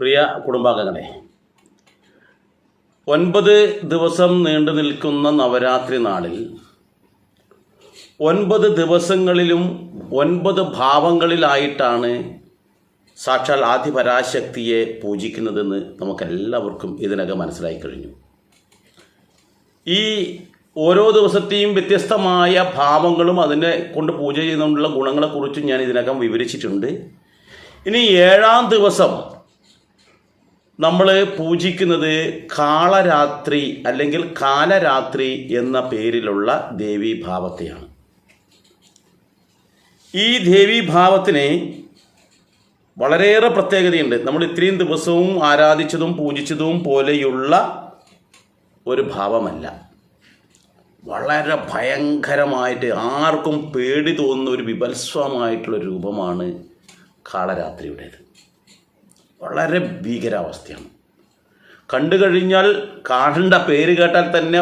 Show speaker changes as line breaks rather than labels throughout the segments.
പ്രിയ കുടുംബാംഗങ്ങളെ ഒൻപത് ദിവസം നീണ്ടു നിൽക്കുന്ന നവരാത്രി നാളിൽ ഒൻപത് ദിവസങ്ങളിലും ഒൻപത് ഭാവങ്ങളിലായിട്ടാണ് സാക്ഷാൽ ആദിപരാശക്തിയെ പൂജിക്കുന്നതെന്ന് നമുക്കെല്ലാവർക്കും ഇതിനകം മനസ്സിലായി കഴിഞ്ഞു. ഈ ഓരോ ദിവസത്തെയും വ്യത്യസ്തമായ ഭാവങ്ങളും അതിനെ കൊണ്ട് പൂജ ചെയ്യുന്നതുകൊണ്ടുള്ള ഗുണങ്ങളെക്കുറിച്ചും ഞാൻ ഇതിനകം വിവരിച്ചിട്ടുണ്ട്. ഇനി ഏഴാം ദിവസം നമ്മൾ പൂജിക്കുന്നത് കാളരാത്രി അല്ലെങ്കിൽ കാലരാത്രി എന്ന പേരിലുള്ള ദേവീഭാവത്തെയാണ്. ഈ ദേവീഭാവത്തിന് വളരെയേറെ പ്രത്യേകതയുണ്ട്. നമ്മൾ ഇത്രയും ദിവസവും ആരാധിച്ചതും പൂജിച്ചതും പോലെയുള്ള ഒരു ഭാവമല്ല. വളരെ ഭയങ്കരമായിട്ട് ആർക്കും പേടി തോന്നുന്ന ഒരു വിഭത്സവമായിട്ടുള്ള രൂപമാണ് കാളരാത്രിയുടേത്. വളരെ ഭീകരാവസ്ഥയാണ്. കണ്ടു കഴിഞ്ഞാൽ കാണേണ്ട പേര് കേട്ടാൽ തന്നെ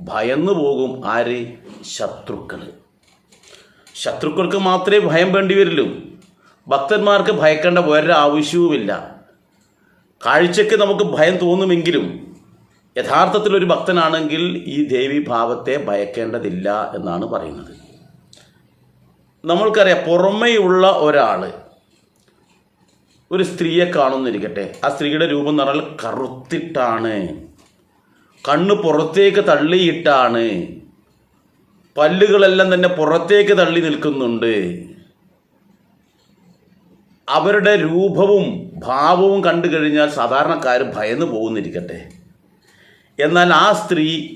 ഭയന്നു പോകും ആര്? ശത്രുക്കൾ ശത്രുക്കൾക്ക് മാത്രമേ ഭയം വേണ്ടി വരില്ലൂ ഭക്തന്മാർക്ക് ഭയക്കേണ്ട ഒരാവശ്യവുമില്ല കാഴ്ചയ്ക്ക് നമുക്ക് ഭയം തോന്നുമെങ്കിലും യഥാർത്ഥത്തിൽ ഒരു ഭക്തനാണെങ്കിൽ ഈ ദേവി ഭാവത്തെ ഭയക്കേണ്ടതില്ല എന്നാണ് പറയുന്നത്. നമ്മൾക്കറിയാം പുറമേയുള്ള ഒരാൾ ഒരു സ്ത്രീയെ കാണുന്നിരിക്കട്ടെ. ആ സ്ത്രീയുടെ രൂപം എന്ന് പറഞ്ഞാൽ കറുത്തിട്ടാണ്. കണ്ണ് പുറത്തേക്ക് തള്ളിയിട്ടാണ്. പല്ലുകളെല്ലാം തന്നെ പുറത്തേക്ക് തള്ളി നിൽക്കുന്നുണ്ട്. അവരുടെ രൂപവും ഭാവവും കണ്ടു കഴിഞ്ഞാൽ സാധാരണക്കാർ ഭയന്നു പോകുന്നിരിക്കട്ടെ. എന്നാൽ ആ സ്ത്രീ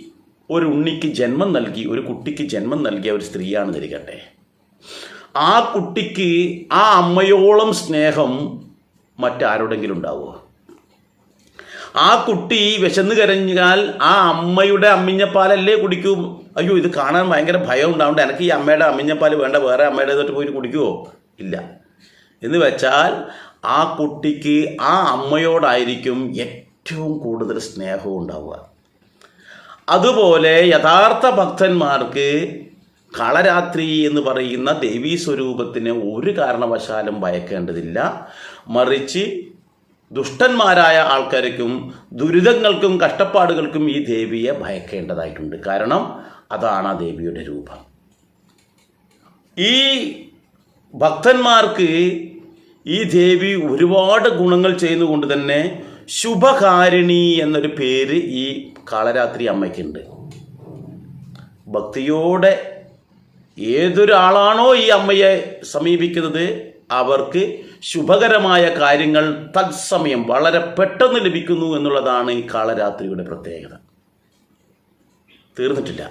ഒരു ഉണ്ണിക്ക് ജന്മം നൽകി ഒരു കുട്ടിക്ക് ജന്മം നൽകിയ ഒരു സ്ത്രീയാണെന്നിരിക്കട്ടെ. ആ കുട്ടിക്ക് ആ അമ്മയോളം സ്നേഹം മറ്റാരോടെങ്കിലും ഉണ്ടാവുമോ ആ കുട്ടി വിശന്ന് കരഞ്ഞാൽ ആ അമ്മയുടെ അമ്മിഞ്ഞപ്പാലല്ലേ കുടിക്കൂ. അയ്യോ ഇത് കാണാൻ ഭയങ്കര ഭയം ഉണ്ടാവുണ്ട്. എനിക്ക് ഈ അമ്മയുടെ അമ്മിഞ്ഞപ്പാൽ വേണ്ട. വേറെ അമ്മയുടെ തൊട്ട് പോയിട്ട് കുടിക്കുമോ ഇല്ല. എന്ന് വെച്ചാൽ ആ കുട്ടിക്ക് ആ അമ്മയോടായിരിക്കും ഏറ്റവും കൂടുതൽ സ്നേഹവും ഉണ്ടാവുക. അതുപോലെ യഥാർത്ഥ ഭക്തന്മാർക്ക് കളരാത്രി എന്ന് പറയുന്ന ദേവീ സ്വരൂപത്തിന് ഒരു കാരണവശാലും ഭയക്കേണ്ടതില്ല. മറിച്ച് ദുഷ്ടന്മാരായ ആൾക്കാർക്കും ദുരിതങ്ങൾക്കും കഷ്ടപ്പാടുകൾക്കും ഈ ദേവിയെ ഭയക്കേണ്ടതായിട്ടുണ്ട്. കാരണം അതാണ് ആ ദേവിയുടെ രൂപം. ഈ ഭക്തന്മാർക്ക് ഈ ദേവി ഒരുപാട് ഗുണങ്ങൾ ചെയ്യുന്നതുകൊണ്ട് തന്നെ ശുഭകാരിണി എന്നൊരു പേര് ഈ കാളരാത്രി അമ്മയ്ക്കുണ്ട്. ഭക്തിയോടെ ഏതൊരാളാണോ ഈ അമ്മയെ സമീപിക്കുന്നത്? അവർക്ക് ശുഭകരമായ കാര്യങ്ങൾ തത്സമയം വളരെ പെട്ടെന്ന് ലഭിക്കുന്നു എന്നുള്ളതാണ് ഈ കാളരാത്രിയുടെ പ്രത്യേകത. തീർന്നിട്ടില്ല.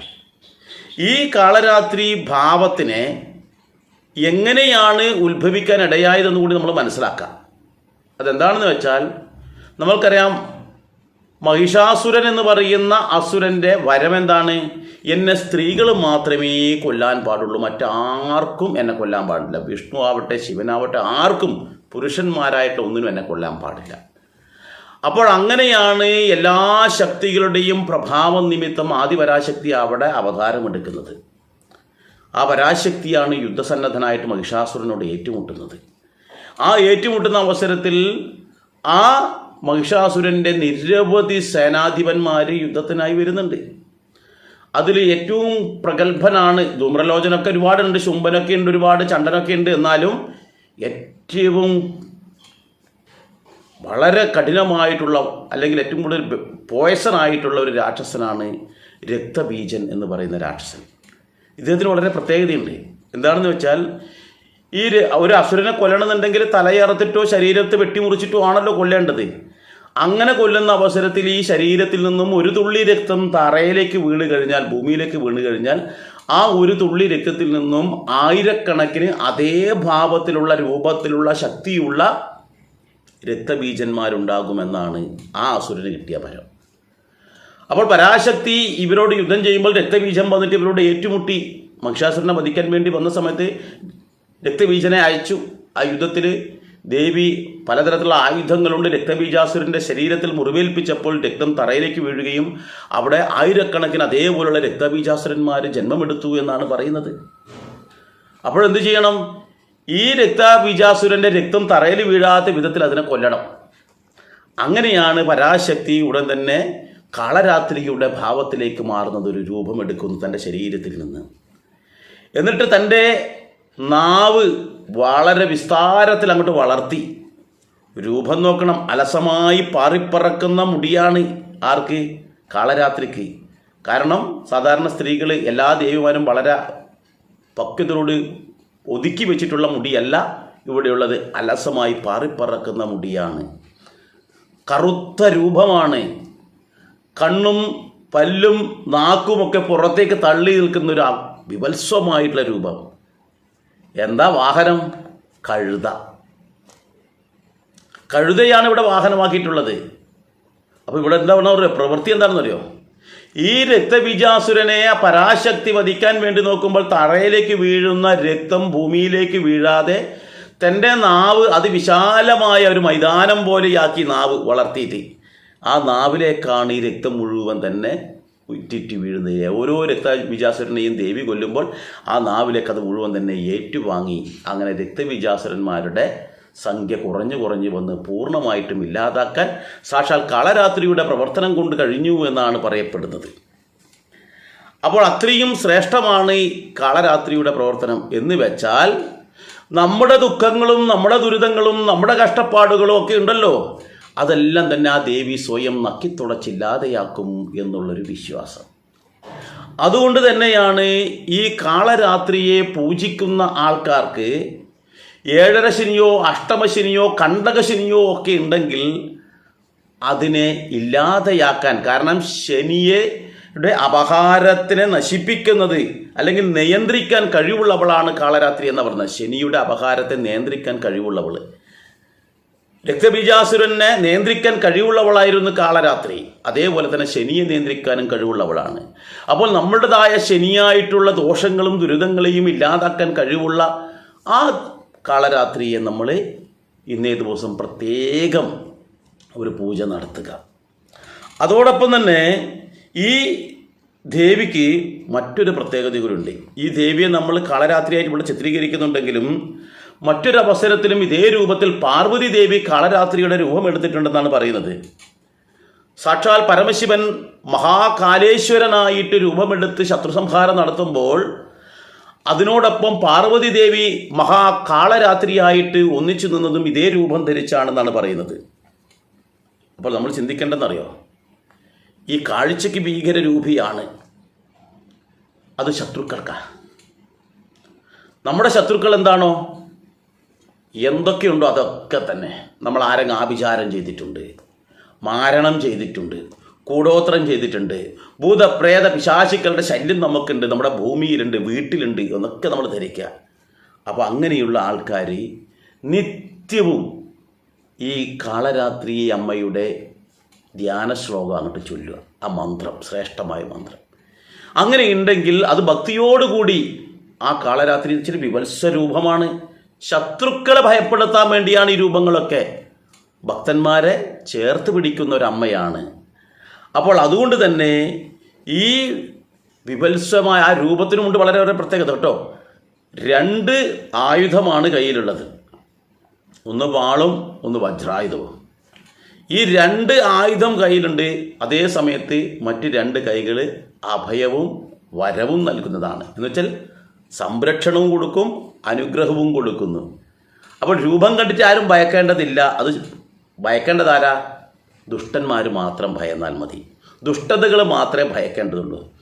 ഈ കാളരാത്രി ഭാവത്തിനെ എങ്ങനെയാണ് ഉത്ഭവിക്കാൻ ഇടയായതെന്ന് കൂടി നമ്മൾ മനസ്സിലാക്കാം. അതെന്താണെന്ന് വെച്ചാൽ നമ്മൾക്കറിയാം മഹിഷാസുരൻ എന്ന് പറയുന്ന അസുരന്റെ വരമെന്താണ് എന്നെ സ്ത്രീകൾ മാത്രമേ കൊല്ലാൻ പാടുള്ളൂ. മറ്റാർക്കും എന്നെ കൊല്ലാൻ പാടില്ല. വിഷ്ണു ആവട്ടെ ശിവനാവട്ടെ ആർക്കും പുരുഷന്മാരായിട്ട് ഒന്നിനും എന്നെ കൊല്ലാൻ പാടില്ല. അപ്പോൾ അങ്ങനെയാണ് എല്ലാ ശക്തികളുടെയും പ്രഭാവം നിമിത്തം ആദിപരാശക്തി അവിടെ അവതാരമെടുക്കുന്നത്. ആ പരാശക്തിയാണ് യുദ്ധസന്നദ്ധനായിട്ട് മഹിഷാസുരനോട് ഏറ്റുമുട്ടുന്നത്. ആ ഏറ്റുമുട്ടുന്ന അവസരത്തിൽ ആ മഹിഷാസുരന്റെ നിരവധി സേനാധിപന്മാർ യുദ്ധത്തിനായി വരുന്നുണ്ട്. അതിൽ ഏറ്റവും പ്രഗത്ഭനാണ് ധൂമ്രലോചനൊക്കെ ഒരുപാടുണ്ട് ശുംഭനൊക്കെ ഉണ്ട് ഒരുപാട് ചണ്ടനൊക്കെ ഉണ്ട്. എന്നാലും ഏറ്റവും വളരെ കഠിനമായിട്ടുള്ള അല്ലെങ്കിൽ ഏറ്റവും കൂടുതൽ പോയസൺ ആയിട്ടുള്ള ഒരു രാക്ഷസനാണ് രക്തബീജൻ എന്ന് പറയുന്ന രാക്ഷസൻ. ഇദ്ദേഹത്തിന് വളരെ പ്രത്യേകതയുണ്ട്. എന്താണെന്ന് വെച്ചാൽ ഈ ഒരു അസുരനെ കൊല്ലണമെന്നുണ്ടെങ്കിൽ തലയറത്തിട്ടോ ശരീരത്തെ വെട്ടിമുറിച്ചിട്ടോ ആണല്ലോ കൊല്ലേണ്ടത്. അങ്ങനെ കൊല്ലുന്ന അവസരത്തിൽ ഈ ശരീരത്തിൽ നിന്നും ഒരു തുള്ളി രക്തം തറയിലേക്ക് വീണ് കഴിഞ്ഞാൽ ഭൂമിയിലേക്ക് വീണ് കഴിഞ്ഞാൽ ആ ഒരു തുള്ളി രക്തത്തിൽ നിന്നും ആയിരക്കണക്കിന് അതേ ഭാവത്തിലുള്ള രൂപത്തിലുള്ള ശക്തിയുള്ള രക്തബീജന്മാരുണ്ടാകുമെന്നാണ് ആ അസുരന് കിട്ടിയ ഫലം അപ്പോൾ പരാശക്തി ഇവരോട് യുദ്ധം ചെയ്യുമ്പോൾ രക്തബീജം വന്നിട്ട് ഇവരോട് ഏറ്റുമുട്ടി. മഹിഷാസുരനെ വധിക്കാൻ വേണ്ടി വന്ന സമയത്ത് രക്തബീജനെ അയച്ചു. ആ യുദ്ധത്തിൽ ദേവി പലതരത്തിലുള്ള ആയുധങ്ങളുണ്ട്. രക്തബീജാസുരന്റെ ശരീരത്തിൽ മുറിവേൽപ്പിച്ചപ്പോൾ രക്തം തറയിലേക്ക് വീഴുകയും അവിടെ ആയിരക്കണക്കിന് അതേപോലുള്ള രക്തബീജാസുരന്മാർ ജന്മമെടുത്തു എന്നാണ് പറയുന്നത്. അപ്പോഴെന്ത് ചെയ്യണം? ഈ രക്തബീജാസുരന്റെ രക്തം തറയിൽ വീഴാത്ത വിധത്തിൽ അതിനെ കൊല്ലണം. അങ്ങനെയാണ് പരാശക്തി ഉടൻ തന്നെ കാളരാത്രിയുടെ ഭാവത്തിലേക്ക് മാറുന്നത് ഒരു രൂപമെടുക്കുന്നു തന്റെ ശരീരത്തിൽ നിന്ന്. എന്നിട്ട് തന്റെ നാവ് വളരെ വിസ്താരത്തിൽ അങ്ങോട്ട് വളർത്തി. രൂപം നോക്കണം. അലസമായി പാറിപ്പറക്കുന്ന മുടിയാണ് ആർക്ക്? കാളരാത്രിക്ക്. കാരണം സാധാരണ സ്ത്രീകൾ എല്ലാ ദേവിമാരും വളരെ പക്വതയോട് ഒതുക്കി വെച്ചിട്ടുള്ള മുടിയല്ല ഇവിടെയുള്ളത്. അലസമായി പാറിപ്പറക്കുന്ന മുടിയാണ്. കറുത്ത രൂപമാണ്. കണ്ണും പല്ലും നാക്കുമൊക്കെ പുറത്തേക്ക് തള്ളി നിൽക്കുന്ന ഒരു വിവത്സവമായിട്ടുള്ള രൂപം. എന്താ വാഹനം? കഴുത. കഴുതയാണ് ഇവിടെ വാഹനമാക്കിയിട്ടുള്ളത്. അപ്പോൾ ഇവിടെ എന്താ പറയുക പ്രവൃത്തി എന്താണെന്നറിയോ? ഈ രക്തബീജാസുരനെ ആ പരാശക്തി വധിക്കാൻ വേണ്ടി നോക്കുമ്പോൾ തറയിലേക്ക് വീഴുന്ന രക്തം ഭൂമിയിലേക്ക് വീഴാതെ തന്റെ നാവ് അതിവിശാലമായ ഒരു മൈതാനം പോലെയാക്കി നാവ് വളർത്തിയിട്ട് ആ നാവിലേക്കാണ് ഈ രക്തം മുഴുവൻ തന്നെ ഉറ്റിറ്റ് വീഴുന്നത് ഓരോ രക്തബീജാസുരനെയും ദേവി കൊല്ലുമ്പോൾ ആ നാവിലേക്ക് അത് മുഴുവൻ തന്നെ ഏറ്റുവാങ്ങി. അങ്ങനെ രക്തവിജാസുരന്മാരുടെ സംഖ്യ കുറഞ്ഞു കുറഞ്ഞു വന്ന് പൂർണമായിട്ടും ഇല്ലാതാക്കാൻ സാക്ഷാൽ കാളരാത്രിയുടെ പ്രവർത്തനം കൊണ്ട് കഴിഞ്ഞു എന്നാണ് പറയപ്പെടുന്നത്. അപ്പോൾ അത്രയും ശ്രേഷ്ഠമാണ് ഈ കാളരാത്രിയുടെ പ്രവർത്തനം എന്ന് വെച്ചാൽ നമ്മുടെ ദുഃഖങ്ങളും നമ്മുടെ ദുരിതങ്ങളും നമ്മുടെ കഷ്ടപ്പാടുകളും ഒക്കെ ഉണ്ടല്ലോ. അതെല്ലാം തന്നെ ആ ദേവി സ്വയം നക്കിത്തുടച്ചില്ലാതെയാക്കും എന്നുള്ളൊരു വിശ്വാസം. അതുകൊണ്ട് തന്നെയാണ് ഈ കാളരാത്രിയെ പൂജിക്കുന്ന ആൾക്കാർക്ക് ഏഴര ശനിയോ അഷ്ടമശനിയോ കണ്ടകശനിയോ ഒക്കെ ഉണ്ടെങ്കിൽ അതിനെ ഇല്ലാതെയാക്കാൻ കാരണം ശനിയെ അപഹാരത്തിനെ നശിപ്പിക്കുന്നത് അല്ലെങ്കിൽ നിയന്ത്രിക്കാൻ കഴിവുള്ളവളാണ് കാളരാത്രി എന്ന് പറഞ്ഞത്. ശനിയുടെ അപഹാരത്തെ നിയന്ത്രിക്കാൻ കഴിവുള്ളവൾ രക്തബീജാസുരനെ നിയന്ത്രിക്കാൻ കഴിവുള്ളവളായിരുന്നു കാളരാത്രി. അതേപോലെ തന്നെ ശനിയെ നിയന്ത്രിക്കാനും കഴിവുള്ളവളാണ്. അപ്പോൾ നമ്മളുടേതായ ശനിയായിട്ടുള്ള ദോഷങ്ങളും ദുരിതങ്ങളെയും ഇല്ലാതാക്കാൻ കഴിവുള്ള ആ കാളരാത്രിയെ നമ്മൾ ഇന്നേ ദിവസം പ്രത്യേകം ഒരു പൂജ നടത്തുക. അതോടൊപ്പം തന്നെ ഈ ദേവിക്ക് മറ്റൊരു പ്രത്യേകത കൂടിയുണ്ട് ഈ ദേവിയെ നമ്മൾ കാളരാത്രിയായിട്ട് ഇവിടെ ചിത്രീകരിക്കുന്നുണ്ടെങ്കിലും മറ്റൊരു അവസരത്തിലും ഇതേ രൂപത്തിൽ പാർവതി ദേവി കാളരാത്രിയുടെ രൂപം എടുത്തിട്ടുണ്ടെന്നാണ് പറയുന്നത്. സാക്ഷാൽ പരമശിവൻ മഹാകാലേശ്വരനായിട്ട് രൂപമെടുത്ത് ശത്രുസംഹാരം നടത്തുമ്പോൾ അതിനോടൊപ്പം പാർവതി ദേവി മഹാകാളരാത്രിയായിട്ട് ഒന്നിച്ചു നിന്നതും ഇതേ രൂപം ധരിച്ചാണെന്നാണ് പറയുന്നത്. അപ്പോൾ നമ്മൾ ചിന്തിക്കേണ്ടെന്നറിയോ ഈ കാഴ്ചയ്ക്ക് ഭീകരരൂപിയാണ്. അത് ശത്രുക്കൾക്കാണ് നമ്മുടെ ശത്രുക്കൾ എന്താണോ? എന്തൊക്കെയുണ്ടോ അതൊക്കെ തന്നെ. നമ്മൾ ആരെങ്കിലും ആഭിചാരം ചെയ്തിട്ടുണ്ട് മാരണം ചെയ്തിട്ടുണ്ട് കൂടോത്രം ചെയ്തിട്ടുണ്ട് ഭൂതപ്രേത പിശാചിക്കളുടെ ശല്യം നമുക്കുണ്ട് നമ്മുടെ ഭൂമിയിലുണ്ട് വീട്ടിലുണ്ട് എന്നൊക്കെ നമ്മൾ ധരിക്കുക. അപ്പോൾ അങ്ങനെയുള്ള ആൾക്കാർ നിത്യവും ഈ കാളരാത്രി അമ്മയുടെ ധ്യാന ശ്ലോകം അങ്ങോട്ട് ചൊല്ലുക. ആ മന്ത്രം ശ്രേഷ്ഠമായ മന്ത്രം. അങ്ങനെ ഉണ്ടെങ്കിൽ അത് ഭക്തിയോടുകൂടി ആ കാളരാത്രി ഇച്ചിരി വിവത്സ രൂപമാണ്. ശത്രുക്കളെ ഭയപ്പെടുത്താൻ വേണ്ടിയാണ് ഈ രൂപങ്ങളൊക്കെ. ഭക്തന്മാരെ ചേർത്ത് പിടിക്കുന്ന ഒരു അമ്മയാണ് അപ്പോൾ അതുകൊണ്ട് തന്നെ ഈ വിപത്സമായ ആ രൂപത്തിനുമുണ്ട് വളരെ വളരെ പ്രത്യേകത കേട്ടോ. രണ്ട് ആയുധമാണ് കയ്യിലുള്ളത്. ഒന്ന് വാളും ഒന്ന് വജ്രായുധവും. ഈ രണ്ട് ആയുധം കയ്യിലുണ്ട്. അതേ സമയത്ത് മറ്റ് രണ്ട് കൈകൾ അഭയവും വരവും നൽകുന്നതാണ്. എന്നുവെച്ചാൽ സംരക്ഷണവും കൊടുക്കും അനുഗ്രഹവും കൊടുക്കുന്നു. അപ്പോൾ രൂപം കണ്ടിട്ട് ആരും ഭയക്കേണ്ടതില്ല. അത് ഭയക്കേണ്ടതാരാ? ദുഷ്ടന്മാർ മാത്രം ഭയന്നാൽ മതി. ദുഷ്ടതകൾ മാത്രമേ ഭയക്കേണ്ടതുള്ളൂ.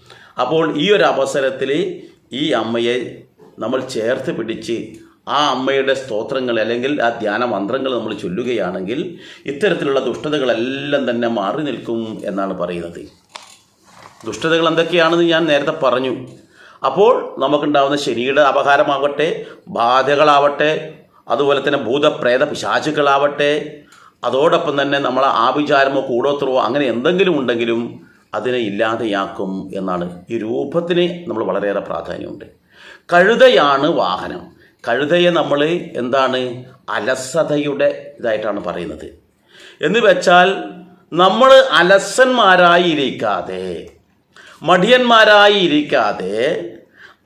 അപ്പോൾ ഈ ഒരു അവസരത്തിൽ ഈ അമ്മയെ നമ്മൾ ചേർത്ത് പിടിച്ച് ആ അമ്മയുടെ സ്തോത്രങ്ങൾ അല്ലെങ്കിൽ ആ ധ്യാന മന്ത്രങ്ങൾ നമ്മൾ ചൊല്ലുകയാണെങ്കിൽ ഇത്തരത്തിലുള്ള ദുഷ്ടതകളെല്ലാം തന്നെ മാറി നിൽക്കും എന്നാണ് പറയുന്നത്. ദുഷ്ടതകൾ എന്തൊക്കെയാണെന്ന് ഞാൻ നേരത്തെ പറഞ്ഞു. അപ്പോൾ നമുക്കുണ്ടാകുന്ന ശരീര അപകാരമാവട്ടെ ബാധകളാവട്ടെ അതുപോലെ തന്നെ ഭൂതപ്രേത പിശാചുക്കളാവട്ടെ അതോടൊപ്പം തന്നെ നമ്മളെ ആഭിചാരമോ കൂടോത്രമോ അങ്ങനെ എന്തെങ്കിലും ഉണ്ടെങ്കിലും അതിനെ ഇല്ലാതെയാക്കും എന്നാണ് ഈ രൂപത്തിന് നമ്മൾ വളരെയേറെ പ്രാധാന്യമുണ്ട്. കഴുതയാണ് വാഹനം. കഴുതയെ നമ്മൾ എന്താണ്? അലസതയുടെ ഇതായിട്ടാണ് പറയുന്നത്. എന്ന് വെച്ചാൽ നമ്മൾ അലസന്മാരായി ഇരിക്കാതെ മടിയന്മാരായി ഇരിക്കാതെ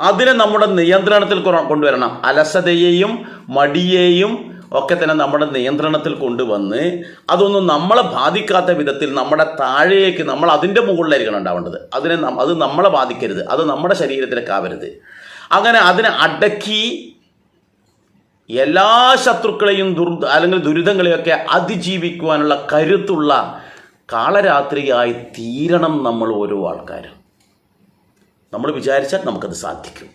അതിനെ നമ്മുടെ നിയന്ത്രണത്തിൽ കൊണ്ടുവരണം. അലസതയെയും മടിയേയും ഒക്കെ തന്നെ നമ്മുടെ നിയന്ത്രണത്തിൽ കൊണ്ടുവന്ന് അതൊന്നും നമ്മളെ ബാധിക്കാത്ത വിധത്തിൽ നമ്മുടെ താഴേക്ക് നമ്മൾ അതിന്റെ മുകളിലായിരിക്കണം ഉണ്ടാവേണ്ടത്. അതിനെ അത് നമ്മളെ ബാധിക്കരുത്. അത് നമ്മുടെ ശരീരത്തിലേക്ക് ആവരുത്. അങ്ങനെ അതിനെ അടക്കി എല്ലാ ശത്രുക്കളെയും ദുർ അല്ലെങ്കിൽ ദുരിതങ്ങളെയൊക്കെ അതിജീവിക്കുവാനുള്ള കരുത്തുള്ള കാളരാത്രിയായി തീരണം നമ്മൾ ഓരോ ആൾക്കാരും. നമ്മൾ വിചാരിച്ചാൽ നമുക്കത് സാധിക്കും.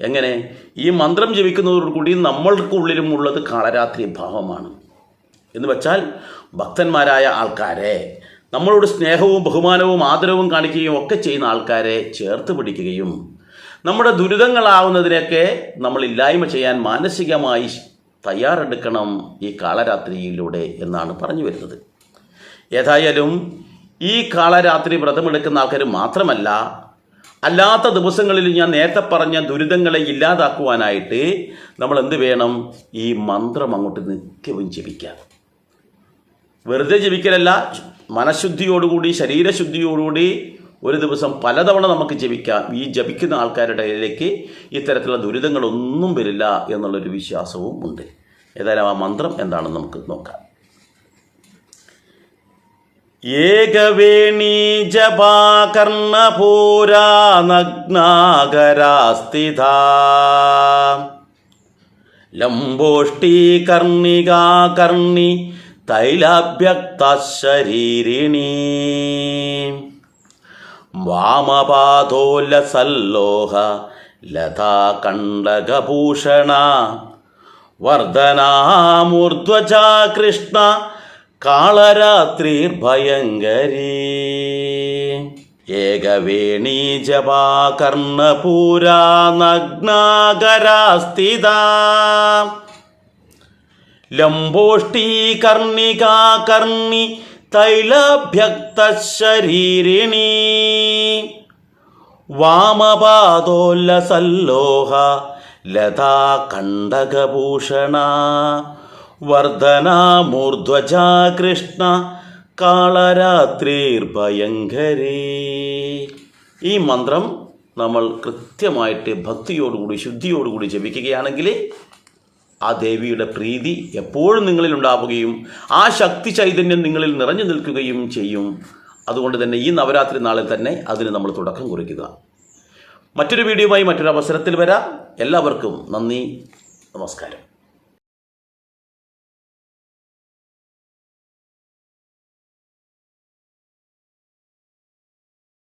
എങ്ങനെ? ഈ മന്ത്രം ജപിക്കുന്നതോടുകൂടി നമ്മൾക്കുള്ളിലും ഉള്ളത് കാളരാത്രി ഭാവമാണ്. എന്ന് വെച്ചാൽ ഭക്തന്മാരായ ആൾക്കാരെ നമ്മളോട് സ്നേഹവും ബഹുമാനവും ആദരവും കാണിക്കുകയും ഒക്കെ ചെയ്യുന്ന ആൾക്കാരെ ചേർത്ത് പിടിക്കുകയും നമ്മുടെ ദുരിതങ്ങളാവുന്നതിനൊക്കെ നമ്മൾ ഇല്ലായ്മ ചെയ്യാൻ മാനസികമായി തയ്യാറെടുക്കണം ഈ കാളരാത്രിയിലൂടെ എന്നാണ് പറഞ്ഞു വരുന്നത്. ഏതായാലും ഈ കാളരാത്രി വ്രതമെടുക്കുന്ന ആൾക്കാർ മാത്രമല്ല അല്ലാത്ത ദിവസങ്ങളിൽ ഞാൻ നേരത്തെ പറഞ്ഞ ദുരിതങ്ങളെ ഇല്ലാതാക്കുവാനായിട്ട് നമ്മൾ എന്ത് വേണം? ഈ മന്ത്രം അങ്ങോട്ട് നിത്യവും ജപിക്കാം വെറുതെ ജപിക്കലല്ല മനഃശുദ്ധിയോടുകൂടി ശരീരശുദ്ധിയോടുകൂടി ഒരു ദിവസം പലതവണ നമുക്ക് ജപിക്കാം. ഈ ജപിക്കുന്ന ആൾക്കാരുടെ ഇടയിലേക്ക് ഇത്തരത്തിലുള്ള ദുരിതങ്ങളൊന്നും വരില്ല എന്നുള്ളൊരു വിശ്വാസവും ഉണ്ട്. ഏതായാലും ആ മന്ത്രം എന്താണെന്ന് നമുക്ക് നോക്കാം. ഏകവേണീ ജപാകർണപൂരാ നഗ്നാകരാസ്ഥിത ലംബോഷ്ടീകർണികാകർണി തൈലാഭ്യക്ത ശരീരിണി വാമപാദോല്ലസല്ലോഹ ലതാകണ്ഡകഭൂഷണ വർധനാമൂർധ്വജാ കൃഷ്ണ കാളരാത്രിർഭയങ്കരീ ഏകവേണീ ജപാകർണപൂരാ നഗ്നാകരാസ്ഥിത ലംബോഷ്ടീകർണികാകർണി തൈലഭ്യക്ത ശരീരിണി വാമപാദോല്ലസല്ലോഹ ലതാകണ്ഡകഭൂഷണ വർധനാമൂർധ്വജാ കൃഷ്ണ കാളരാത്രിർഭയങ്കരേ. ഈ മന്ത്രം നമ്മൾ കൃത്യമായിട്ട് ഭക്തിയോടുകൂടി ശുദ്ധിയോടുകൂടി ജപിക്കുകയാണെങ്കിൽ ആ ദേവിയുടെ പ്രീതി എപ്പോഴും നിങ്ങളിൽ ഉണ്ടാവുകയും ആ ശക്തി ചൈതന്യം നിങ്ങളിൽ നിറഞ്ഞു നിൽക്കുകയും ചെയ്യും. അതുകൊണ്ട് തന്നെ ഈ നവരാത്രി നാളിൽ തന്നെ അതിന് നമ്മൾ തുടക്കം കുറിക്കുക. മറ്റൊരു വീഡിയോയുമായി മറ്റൊരു അവസരത്തിൽ വരാം. എല്ലാവർക്കും നന്ദി. നമസ്കാരം.